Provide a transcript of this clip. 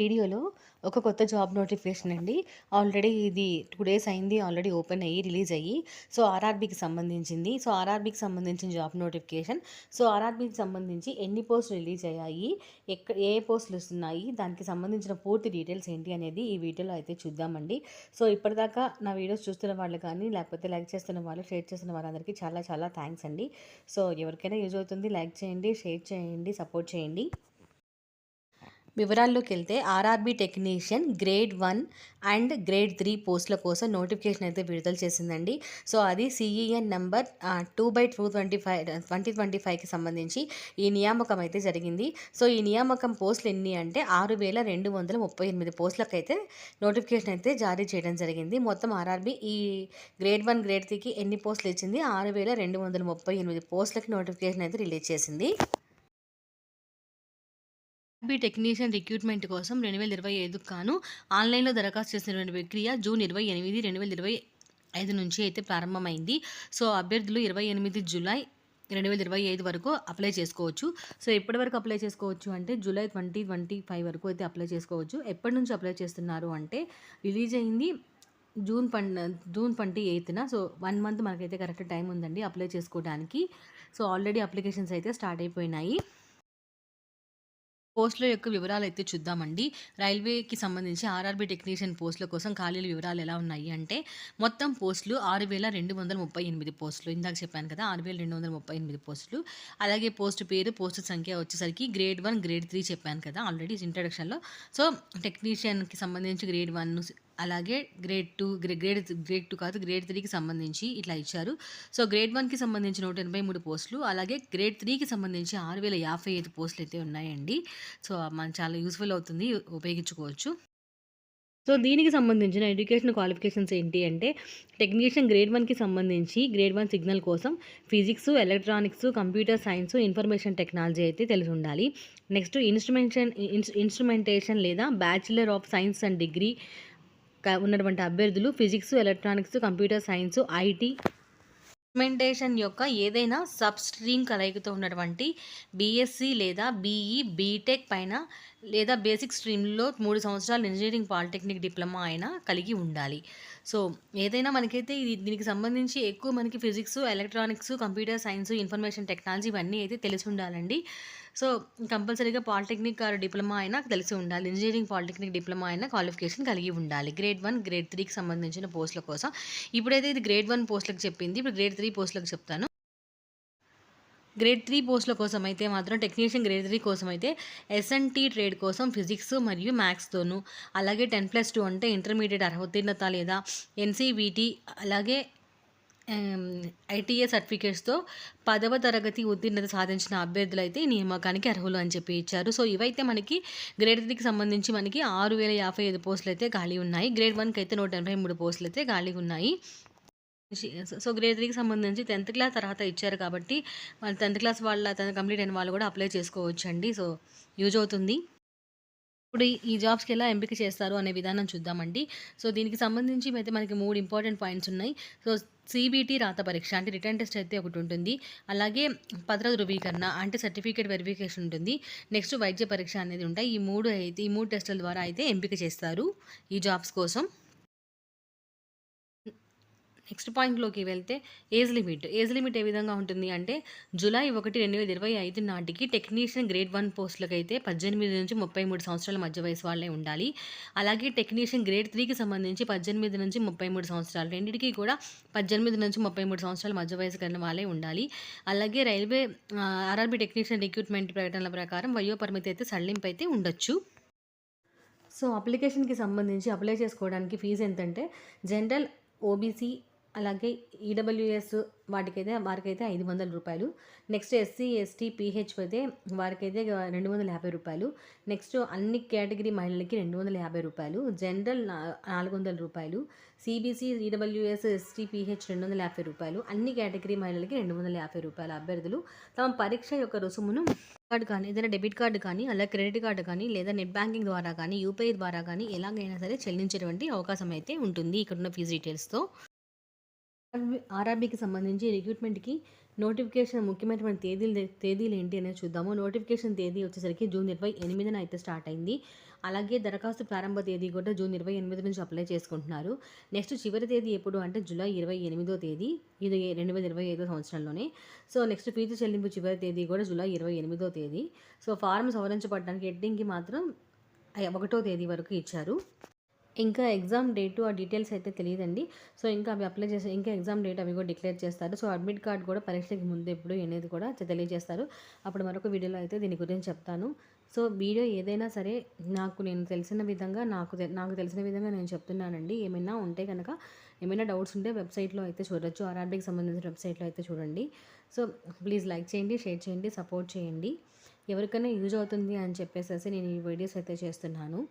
వీడియోలో ఒక కొత్త జాబ్ నోటిఫికేషన్ అండి. ఆల్రెడీ ఇది టూ డేస్ అయింది ఆల్రెడీ ఓపెన్ అయ్యి రిలీజ్ అయ్యి సో ఆర్ఆర్బీకి సంబంధించింది. సో ఆర్ఆర్బీకి సంబంధించిన జాబ్ నోటిఫికేషన్. సో ఆర్ఆర్బీకి సంబంధించి ఎన్ని పోస్టులు రిలీజ్ అయ్యాయి ఎక్కడ ఏ పోస్టులు వస్తున్నాయి దానికి సంబంధించిన పూర్తి డీటెయిల్స్ ఏంటి అనేది ఈ వీడియోలో అయితే చూద్దామండి. సో ఇప్పటిదాకా నా వీడియోస్ చూస్తున్న వాళ్ళు కానీ లేకపోతే లైక్ చేస్తున్న వాళ్ళు షేర్ చేస్తున్న వాళ్ళందరికీ చాలా చాలా థ్యాంక్స్ అండి. సో ఎవరికైనా యూజ్ అవుతుంది లైక్ చేయండి షేర్ చేయండి సపోర్ట్ చేయండి. వివరాల్లోకి వెళ్తే RRB technician grade one and grade three పోస్టుల కోసం నోటిఫికేషన్ అయితే విడుదల చేసిందండి. సో అది CEN number two by two twenty five twenty twenty ఫైవ్కి సంబంధించి ఈ నియామకం అయితే జరిగింది. సో ఈ నియామకం పోస్టులు ఎన్ని అంటే ఆరు వేల రెండు వందల ముప్పై ఎనిమిది పోస్టులకు అయితే నోటిఫికేషన్ అయితే జారీ చేయడం జరిగింది. మొత్తం ఆర్ఆర్బీ ఈ గ్రేడ్ వన్ గ్రేడ్ త్రీకి ఎన్ని పోస్టులు ఇచ్చింది? ఆరు వేల రెండు వందల ముప్పై ఎనిమిది పోస్టులకి నోటిఫికేషన్ అయితే రిలీజ్ చేసింది. బీ టెక్నీషియన్ రిక్రూట్మెంట్ కోసం రెండు వేల ఇరవై ఐదుకు కాను ఆన్లైన్లో దరఖాస్తు చేసిన ప్రక్రియ జూన్ ఇరవై ఎనిమిది రెండు వేల ఇరవై ఐదు నుంచి అయితే ప్రారంభమైంది. సో అభ్యర్థులు ఇరవై ఎనిమిది జూలై రెండు వేల ఇరవై ఐదు వరకు అప్లై చేసుకోవచ్చు. సో ఎప్పటి వరకు అప్లై చేసుకోవచ్చు అంటే జూలై ట్వంటీ ట్వంటీ ఫైవ్ వరకు అయితే అప్లై చేసుకోవచ్చు. ఎప్పటి నుంచి అప్లై చేస్తున్నారు అంటే రిలీజ్ అయింది జూన్ ట్వంటీ జూన్ ట్వంటీ ఎయిత్న. సో వన్ మంత్ మనకైతే కరెక్ట్ టైం ఉందండి అప్లై చేసుకోవడానికి. సో ఆల్రెడీ అప్లికేషన్స్ అయితే స్టార్ట్ అయిపోయినాయి. పోస్టుల యొక్క వివరాలు అయితే చూద్దామండి. రైల్వేకి సంబంధించి ఆర్ఆర్బీ టెక్నీషియన్ పోస్టుల కోసం ఖాళీల వివరాలు ఎలా ఉన్నాయి అంటే మొత్తం పోస్టులు ఆరు వేల రెండు వందల ముప్పై ఎనిమిది పోస్టులు. ఇందాక చెప్పాను కదా ఆరు వేల రెండు వందల ముప్పై ఎనిమిది పోస్టులు. అలాగే పోస్ట్ పేరు పోస్ట్ సంఖ్య వచ్చేసరికి గ్రేడ్ వన్ గ్రేడ్ త్రీ చెప్పాను కదా ఆల్రెడీ ఇంట్రడక్షన్లో. సో టెక్నీషియన్కి సంబంధించి గ్రేడ్ వన్ అలాగే grade two grade grade two కాదు గ్రేడ్ త్రీకి సంబంధించి ఇట్లా ఇచ్చారు. సో గ్రేడ్ వన్కి సంబంధించి నూట ఎనభై మూడు పోస్టులు అలాగే గ్రేడ్ త్రీకి సంబంధించి ఆరు వేల యాభై ఐదు పోస్టులు అయితే ఉన్నాయండి. సో మనకు చాలా యూస్ఫుల్ అవుతుంది ఉపయోగించుకోవచ్చు. సో దీనికి సంబంధించిన ఎడ్యుకేషన్ క్వాలిఫికేషన్స్ ఏంటి అంటే టెక్నీషియన్ గ్రేడ్ వన్కి సంబంధించి గ్రేడ్ వన్ సిగ్నల్ కోసం physics electronics computer science information technology అయితే తెలిసి ఉండాలి. నెక్స్ట్ ఇన్స్ట్రుమెంటేషన్ ఇన్స్ట్రుమెంటేషన్ లేదా bachelor of science and degree ఉన్నటువంటి అభ్యర్థులు physics electronics computer science IT instrumentation యొక్క ఏదైనా సబ్ స్ట్రీమ్ కలయికతో ఉన్నటువంటి బీఎస్సీ లేదా బీఈ బీటెక్ పైన లేదా బేసిక్ స్ట్రీమ్లో మూడు సంవత్సరాలు ఇంజనీరింగ్ పాలిటెక్నిక్ డిప్లొమా అయినా కలిగి ఉండాలి. సో ఏదైనా మనకైతే ఇది దీనికి సంబంధించి ఎక్కువ మనకి physics electronics computer science information technology ఇవన్నీ అయితే తెలిసి ఉండాలండి. సో కంపల్సరీగా పాలిటెక్నిక్ ఆర్ డిప్లొమా అయినా తెలిసి ఉండాలి. ఇంజనీరింగ్ పాలిటెక్నిక్ డిప్లొమా అయినా క్వాలిఫికేషన్ కలిగి ఉండాలి. గ్రేడ్ వన్ గ్రేడ్ త్రీకి సంబంధించిన పోస్టుల కోసం. ఇప్పుడైతే ఇది గ్రేడ్ వన్ పోస్టులకు చెప్పింది. ఇప్పుడు గ్రేడ్ త్రీ పోస్టులకు చెప్తాను. గ్రేడ్ త్రీ పోస్టుల కోసం అయితే మాత్రం టెక్నీషియన్ గ్రేడ్ త్రీ కోసం అయితే ఎస్ఎన్టీ ట్రేడ్ కోసం ఫిజిక్స్ మరియు మ్యాథ్స్తోను అలాగే టెన్ ప్లస్ టూ అంటే ఇంటర్మీడియట్ అర్హోత్తీర్ణత లేదా ఎన్సీబీటీ అలాగే ఐటీఏ సర్టిఫికేట్స్తో పదవ తరగతి ఉత్తీర్ణత సాధించిన అభ్యర్థులు అయితే నియామకానికి అర్హులు అని చెప్పి ఇచ్చారు. సో ఇవైతే మనకి గ్రేడ్ త్రీకి సంబంధించి మనకి ఆరు వేల యాభై ఐదు పోస్టులు అయితే ఖాళీ ఉన్నాయి. గ్రేడ్ వన్కి అయితే నూట ఎనభై మూడు పోస్టులు అయితే ఖాళీ ఉన్నాయి. సో గ్రేడ్ త్రీకి సంబంధించి టెన్త్ క్లాస్ తర్వాత ఇచ్చారు కాబట్టి వాళ్ళు టెన్త్ క్లాస్ వాళ్ళ కంప్లీట్ అయిన వాళ్ళు కూడా అప్లై చేసుకోవచ్చు అండి సో యూజ్ అవుతుంది. ఇప్పుడు ఈ జాబ్స్కి ఎలా ఎంపిక చేస్తారు అనే విధానం చూద్దామండి. సో దీనికి సంబంధించి అయితే మనకి మూడు ఇంపార్టెంట్ పాయింట్స్ ఉన్నాయి. సో సిబిటీ రాత పరీక్ష అంటే రిటర్న్ టెస్ట్ అయితే ఒకటి ఉంటుంది. అలాగే పత్ర ధృవీకరణ అంటే సర్టిఫికేట్ వెరిఫికేషన్ ఉంటుంది. నెక్స్ట్ వైద్య పరీక్ష అనేది ఉంటాయి. ఈ మూడు అయితే ఈ మూడు టెస్టుల ద్వారా అయితే ఎంపిక చేస్తారు ఈ జాబ్స్ కోసం. నెక్స్ట్ పాయింట్లోకి వెళ్తే ఏజ్ లిమిట్. ఏజ్ లిమిట్ ఏ విధంగా ఉంటుంది అంటే జూలై ఒకటి రెండు వేల ఇరవై ఐదు నాటికి టెక్నీషియన్ గ్రేడ్ వన్ పోస్టులకు అయితే పద్దెనిమిది నుంచి ముప్పై మూడు సంవత్సరాల మధ్య వయసు వాళ్ళే ఉండాలి. అలాగే టెక్నీషియన్ గ్రేడ్ త్రీకి సంబంధించి పద్దెనిమిది నుంచి ముప్పై మూడు సంవత్సరాలు రెండింటికి కూడా పద్దెనిమిది నుంచి ముప్పై మూడు సంవత్సరాల మధ్య వయసు కలిగిన వాళ్ళే ఉండాలి. అలాగే రైల్వే ఆర్ఆర్బీ టెక్నీషియన్ రిక్రూట్మెంట్ ప్రకటనల ప్రకారం వయో పరిమితి అయితే సడలింపు అయితే ఉండొచ్చు. సో అప్లికేషన్కి సంబంధించి అప్లై చేసుకోవడానికి ఫీజు ఎంతంటే జనరల్ ఓబీసీ అలాగే ఈడబ్ల్యూఎస్ వాటికైతే వారికైతే ఐదు వందల రూపాయలు. నెక్స్ట్ ఎస్సీ ఎస్టీ పీహెచ్ అయితే వారికైతే రెండు వందల యాభై రూపాయలు. నెక్స్ట్ అన్ని కేటగిరీ మహిళలకి రెండు వందల యాభై రూపాయలు. జనరల్ నాలుగు వందల రూపాయలు. సిబిసి ఈడబ్ల్యూఎస్ ఎస్టీ పీహెచ్ రెండు వందల యాభై రూపాయలు. అన్ని కేటగిరీ మహిళలకి రెండు వందల యాభై రూపాయల అభ్యర్థులు. తమ పరీక్ష యొక్క రుసుమును కార్డు కానీ ఏదైనా డెబిట్ కార్డు కానీ అలాగే క్రెడిట్ కార్డు కానీ లేదా నెట్ బ్యాంకింగ్ ద్వారా కానీ యూపీఐ ద్వారా కానీ ఎలాగైనా సరే చెల్లించేటువంటి అవకాశం అయితే ఉంటుంది ఇక్కడున్న ఫీజు డీటెయిల్స్తో. ఆర్ఆర్బీకి సంబంధించి రిక్రూట్మెంట్కి నోటిఫికేషన్ ముఖ్యమైనటువంటి తేదీలు తేదీలు ఏంటి అనేది చూద్దాము. నోటిఫికేషన్ తేదీ వచ్చేసరికి జూన్ ఇరవై ఎనిమిదిన అయితే స్టార్ట్ అయింది. అలాగే దరఖాస్తు ప్రారంభ తేదీ కూడా జూన్ ఇరవై ఎనిమిది నుంచి అప్లై చేసుకుంటున్నారు. నెక్స్ట్ చివరి తేదీ ఎప్పుడు అంటే జూలై ఇరవై ఎనిమిదో తేదీ ఇది రెండు వేల ఇరవై ఐదో సంవత్సరంలోనే. సో నెక్స్ట్ ఫీజు చెల్లింపు చివరి తేదీ కూడా జూలై ఇరవై ఎనిమిదో తేదీ. సో ఫారం సవరించబడడానికి ఎడ్డింగ్కి మాత్రం ఒకటో తేదీ వరకు ఇచ్చారు. ఇంకా ఎగ్జామ్ డేటు ఆ డీటెయిల్స్ అయితే తెలియదండి. సో ఇంకా అవి అప్లై చేసి ఇంకా ఎగ్జామ్ డేట్ అవి కూడా డిక్లేర్ చేస్తారు. సో అడ్మిట్ కార్డ్ కూడా పరీక్షకి ముందు ఎప్పుడు అనేది కూడా తెలియజేస్తారు. అప్పుడు మరొక వీడియోలో అయితే దీని గురించి చెప్తాను. సో వీడియో ఏదైనా సరే నాకు నేను తెలిసిన విధంగా నాకు తె- నాకు తెలిసిన విధంగా నేను చెప్తున్నానండి. ఏమైనా ఉంటే కనుక ఏమైనా డౌట్స్ ఉంటే వెబ్సైట్లో అయితే చూడొచ్చు. ఆర్ఆర్బీకి సంబంధించిన వెబ్సైట్లో అయితే చూడండి. సో ప్లీజ్ లైక్ చేయండి షేర్ చేయండి సపోర్ట్ చేయండి. ఎవరికైనా యూజ్ అవుతుంది అని చెప్పేసి నేను ఈ వీడియోస్ అయితే చేస్తున్నాను.